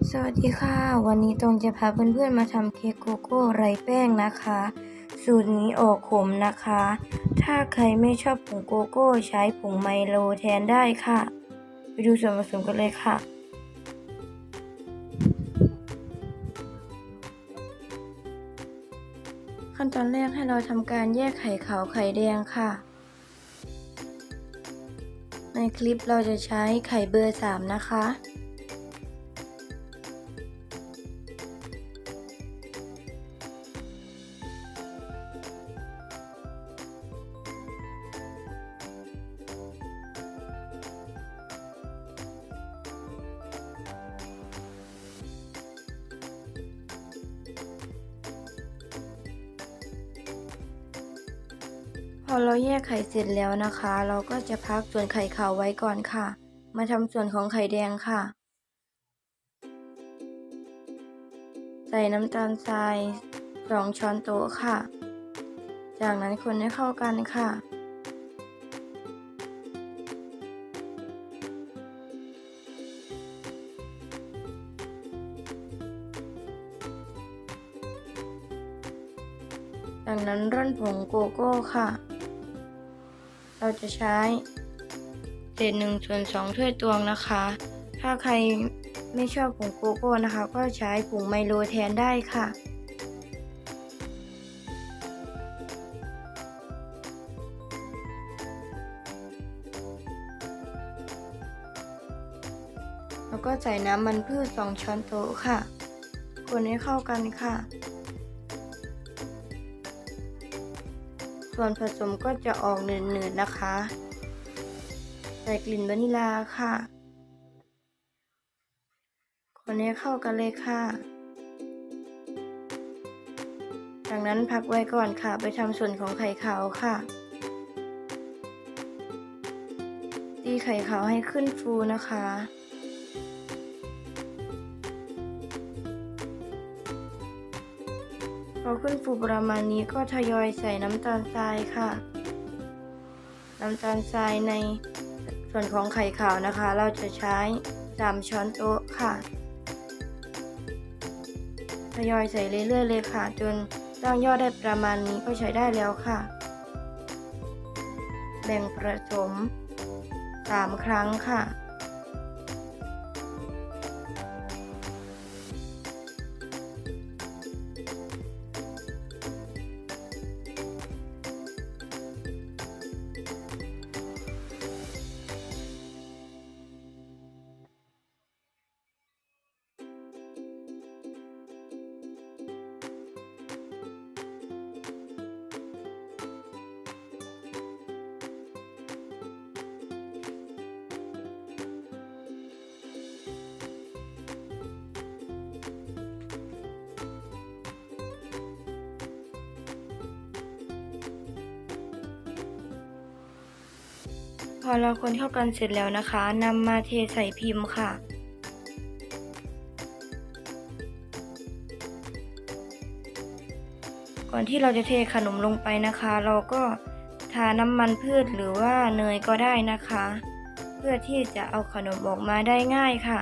สวัสดีค่ะ วันนี้ตรงจะพาเพื่อนๆมาทำเค้กโกโก้ไร้แป้งนะคะ สูตรนี้ออกขมนะคะ ถ้าใครไม่ชอบผงโกโก้ใช้ผงไมโลแทนได้ค่ะ ไปดูส่วนผสมกันเลยค่ะ ขั้นตอนแรกให้เราทำการแยกไข่ขาวไข่แดงค่ะ ในคลิปเราจะใช้ไข่เบอร์ 3 นะคะ อเราแยกไข่เสร็จแล้วนะคะ เราก็จะพักส่วนไข่ขาวไว้ก่อนค่ะ มาทำส่วนของไข่แดงค่ะ ใส่น้ำตาลทรายสองช้อนโต๊ะค่ะ จากนั้นคนให้เข้ากันค่ะจากนั้นร่อนผงโกโก้ค่ะ เราจะใช้เศษหนึ่งส่วนสองถ้วยตวงนะคะ ถ้าใครไม่ชอบผงโกโก้นะคะ ก็ใช้ผงไมโลแทนได้ค่ะ แล้วก็ใส่น้ำมันพืชสองช้อนโต๊ะค่ะ คนให้เข้ากันค่ะ ส่วนผสมก็จะออกหนืดๆนะคะ ใส่กลิ่นวานิลาค่ะ คนนี้เข้ากันเลยค่ะ จากนั้นพักไว้ก่อนค่ะ ไปทำส่วนของไข่ขาวค่ะ ตีไข่ขาวให้ขึ้นฟูนะคะ พอขึ้นฟูประมาณนี้ก็ทยอยใส่น้ำตาลทรายค่ะ น้ำตาลทรายในส่วนของไข่ขาวนะคะ เราจะใช้3ช้อนโต๊ะค่ะทยอยใส่เรื่อยๆเลยค่ะ จนตั้งยอดได้ประมาณนี้ก็ใช้ได้แล้วค่ะ แบ่งผสม 3 ครั้งค่ะ พอเราคนเข้ากันเสร็จแล้วนะคะนำมาเทใส่พิมพ์ค่ะ ก่อนที่เราจะเทขนมลงไปนะคะ เราก็ทาน้ำมันพืชหรือว่าเนยก็ได้นะคะ เพื่อที่จะเอาขนมออกมาได้ง่ายค่ะ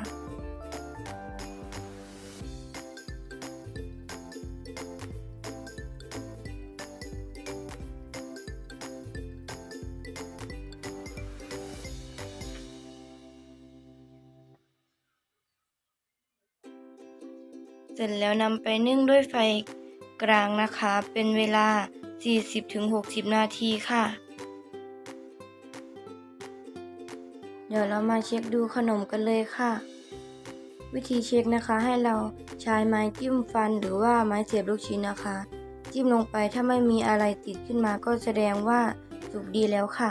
ร็จแล้วนำไปนึ่งด้วยไฟกลางนะคะ เป็นเวลา 40-60 นาทีค่ะ เดี๋ยวเรามาเช็คดูขนมกันเลยค่ะ วิธีเช็คนะคะให้เราใช้ไม้จิ้มฟันหรือว่าไม้เสียบลูกชิ้นนะคะ จิ้มลงไปถ้าไม่มีอะไรติดขึ้นมาก็แสดงว่าสุกดีแล้วค่ะ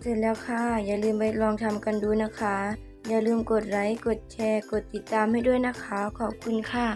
เสร็จแล้วค่ะ อย่าลืมไปลองทำกันดูนะคะ อย่าลืมกดไลค์ กดแชร์ กดติดตามให้ด้วยนะคะ ขอบคุณค่ะ